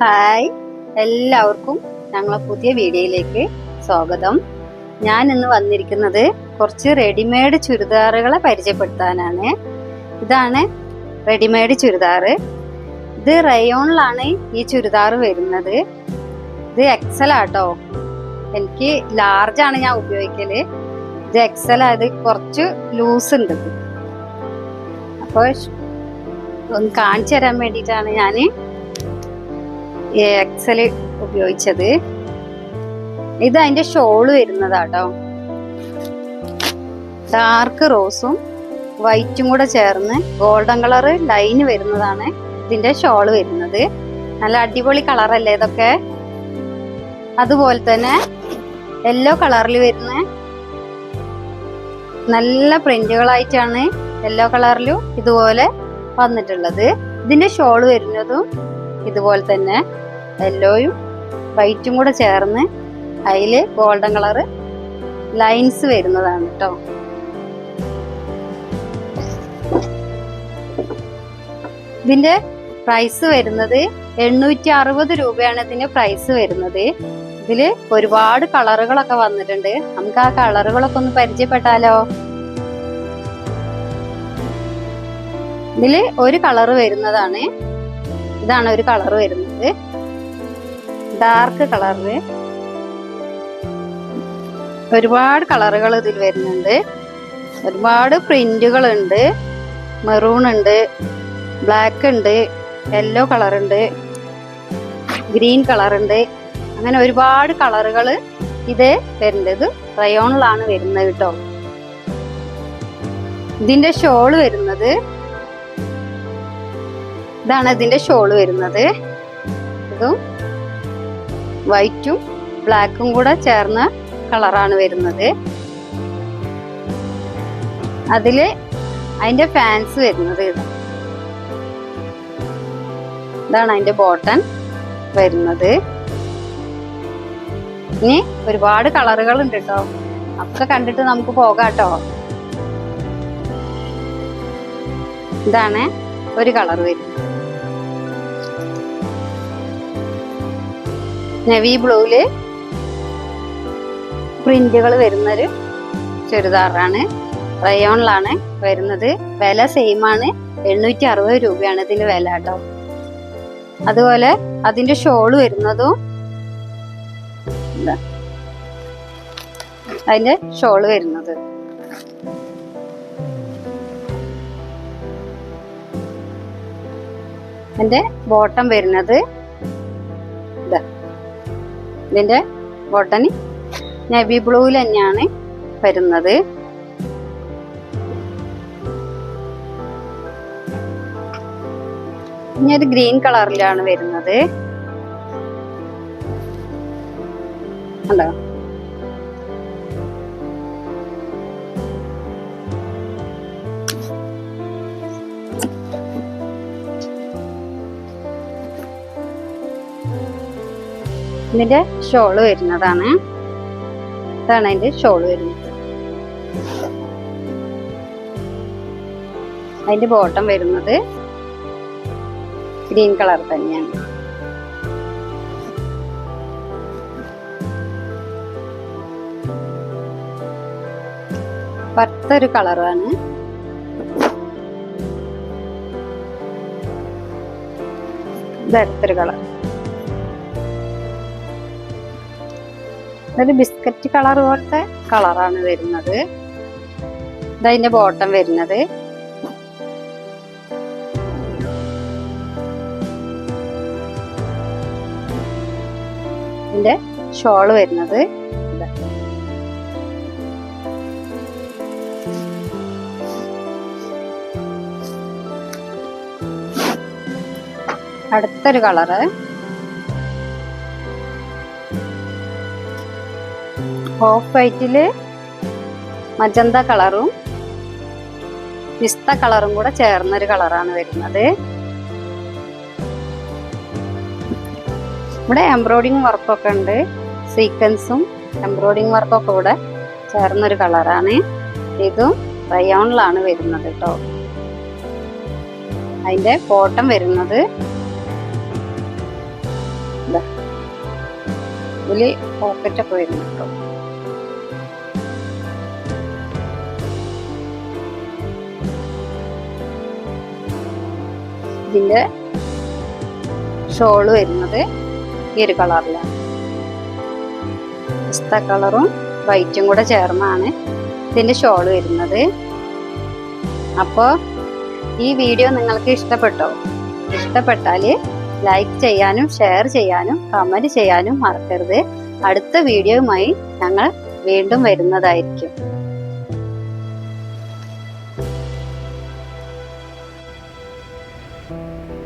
Hi. എല്ലാവർക്കും ഞങ്ങളെ പുതിയ വീഡിയോയിലേക്ക് സ്വാഗതം. ഞാൻ ഇന്ന് വന്നിരിക്കുന്നത് കുറച്ച് റെഡിമെയ്ഡ് ചുരിദാറുകളെ പരിചയപ്പെടുത്താനാണ്. ഇതാണ് റെഡിമെയ്ഡ് ചുരിദാർ ഇത് റയോണിലാണ് ഈ ചുരിദാർ വരുന്നത്. ഇത് എക്സൽ ആട്ടോ. എനിക്ക് ലാർജ് ആണ് ഞാൻ ഉപയോഗിക്കൽ. ഇത് എക്സൽ ആയത് കുറച്ച് ലൂസ് ഉണ്ട്. അപ്പോൾ ഒന്ന് കാണിച്ചു തരാൻ വേണ്ടിയിട്ടാണ് ഞാൻ എക്സൽ ഉപയോഗിച്ചത്. ഇത് അതിന്റെ ഷോൾ വരുന്നതാട്ടോ. ഡാർക്ക് റോസും വൈറ്റും കൂടെ ചേർന്ന് ഗോൾഡൻ കളർ ലൈൻ വരുന്നതാണ് ഇതിന്റെ ഷോൾ വരുന്നത്. നല്ല അടിപൊളി കളറല്ലേ ഇതൊക്കെ? അതുപോലെ തന്നെ യെല്ലോ കളറിൽ വരുന്ന നല്ല പ്രിന്റുകളായിട്ടാണ് യെല്ലോ കളറിലും ഇതുപോലെ വന്നിട്ടുള്ളത്. ഇതിന്റെ ഷോൾ വരുന്നതും ഇതുപോലെ തന്നെ. യെല്ലോയും വൈറ്റും കൂടെ ചേർന്ന് അതിൽ ഗോൾഡൻ കളറ് ലൈൻസ് വരുന്നതാണ് കേട്ടോ ഇതിന്റെ പ്രൈസ് വരുന്നത് എണ്ണൂറ്റി അറുപത് രൂപയാണ് ഇതിന്റെ പ്രൈസ് വരുന്നത്. ഇതിൽ ഒരുപാട് കളറുകളൊക്കെ വന്നിട്ടുണ്ട്. നമുക്ക് ആ കളറുകളൊക്കെ ഒന്ന് പരിചയപ്പെട്ടാലോ? ഇതിൽ ഒരു കളറ് വരുന്നതാണ്. ഇതാണ് ഒരു കളർ വരുന്നത്. ഡാർക്ക് കളറിൽ ഒരുപാട് കളറുകൾ ഇതിൽ വരുന്നുണ്ട്. ഒരുപാട് പ്രിന്റുകൾ ഉണ്ട്. മെറൂൺ ഉണ്ട് ബ്ലാക്ക് ഉണ്ട് യെല്ലോ കളർ ഉണ്ട് ഗ്രീൻ കളർ ഉണ്ട്. അങ്ങനെ ഒരുപാട് കളറുകൾ ഇത് വരുന്നത് റയോണിലാണ് വരുന്നത് കേട്ടോ. ഇതിന്റെ ഷോൾ വരുന്നത് ഇതാണ് ഇതിന്റെ ഷോൾ വരുന്നത്. ഇതും വൈറ്റും ബ്ലാക്കും കൂടെ ചേർന്ന കളറാണ് വരുന്നത്. അതിൽ അതിന്റെ ഫാൻസ് വരുന്നത് ഇത്. ഇതാണ് അതിന്റെ ബോട്ടൺ വരുന്നത്. ഇനി ഒരുപാട് കളറുകൾ ഉണ്ട് കേട്ടോ. ഒക്കെ കണ്ടിട്ട് നമുക്ക് പോകാട്ടോ ഇതാണ് ഒരു കളർ വരുന്നത്. നെവി ബ്ലൂവിൽ പ്രിന്റുകൾ വരുന്നൊരു ചുരിദാറാണ്. റയോണിലാണ് വരുന്നത്. വില സെയിം ആണ്. എണ്ണൂറ്റി അറുപത് രൂപയാണ് ഇതിന്റെ വില കേട്ടോ. അതുപോലെ അതിന്റെ ഷോൾ വരുന്നതും. അതിന്റെ ഷോൾ വരുന്നത്. അതിന്റെ ബോട്ടം വരുന്നത് ഇതിന്റെ ബോട്ടൺ നവി ബ്ലൂവിൽ തന്നെയാണ് വരുന്നത്. ഇനി ഗ്രീൻ കളറിലാണ് വരുന്നത്. കണ്ടോ? ഇതിന്റെ ഷോൾ വരുന്നതാണ്. ഇതാണ് അതിന്റെ ഷോൾ വരുന്നത്. അതിന്റെ ബോട്ടം വരുന്നത് ഗ്രീൻ കളർ തന്നെയാണ്. പത്തൊരു കളറാണ്. ഇത് കളർ. ഒരു ബിസ്ക്കറ്റ് കളർ പോലത്തെ കളറാണ് വരുന്നത്. ഇതതിന്റെ ബോട്ടം വരുന്നത്. ഇതിന്റെ ഷോൾ വരുന്നത്. അടുത്തൊരു കളറ് ഓഫ് വൈറ്റിൽ മജന്ത കളറും പിസ്ത കളറും കൂടെ ചേർന്നൊരു കളറാണ് വരുന്നത്. ഇവിടെ എംബ്രോയിഡിങ് വർക്കൊക്കെ ഉണ്ട്. സീക്വൻസും എംബ്രോയിഡിങ് വർക്കൊക്കെ കൂടെ ചേർന്നൊരു കളറാണ്. ഇതും റയോണിലാണ് വരുന്നത് കേട്ടോ അതിന്റെ ബോട്ടം വരുന്നത് ഇതിൽ പോക്കറ്റ് ഒക്കെ ഇതിന്റെ ഷോൾ വരുന്നത് ഈ ഒരു കളറിലാണ്. പിസ്ത കളറും വൈറ്റും കൂടെ ചേർന്നാണ് ഇതിന്റെ ഷോൾ വരുന്നത്. അപ്പോൾ ഈ വീഡിയോ നിങ്ങൾക്ക് ഇഷ്ടപ്പെട്ടോ? ഇഷ്ടപ്പെട്ടാൽ ലൈക്ക് ചെയ്യാനും ഷെയർ ചെയ്യാനും കമന്റ് ചെയ്യാനും മറക്കരുത്. അടുത്ത വീഡിയോയുമായി ഞങ്ങൾ വീണ്ടും വരുന്നതായിരിക്കും. you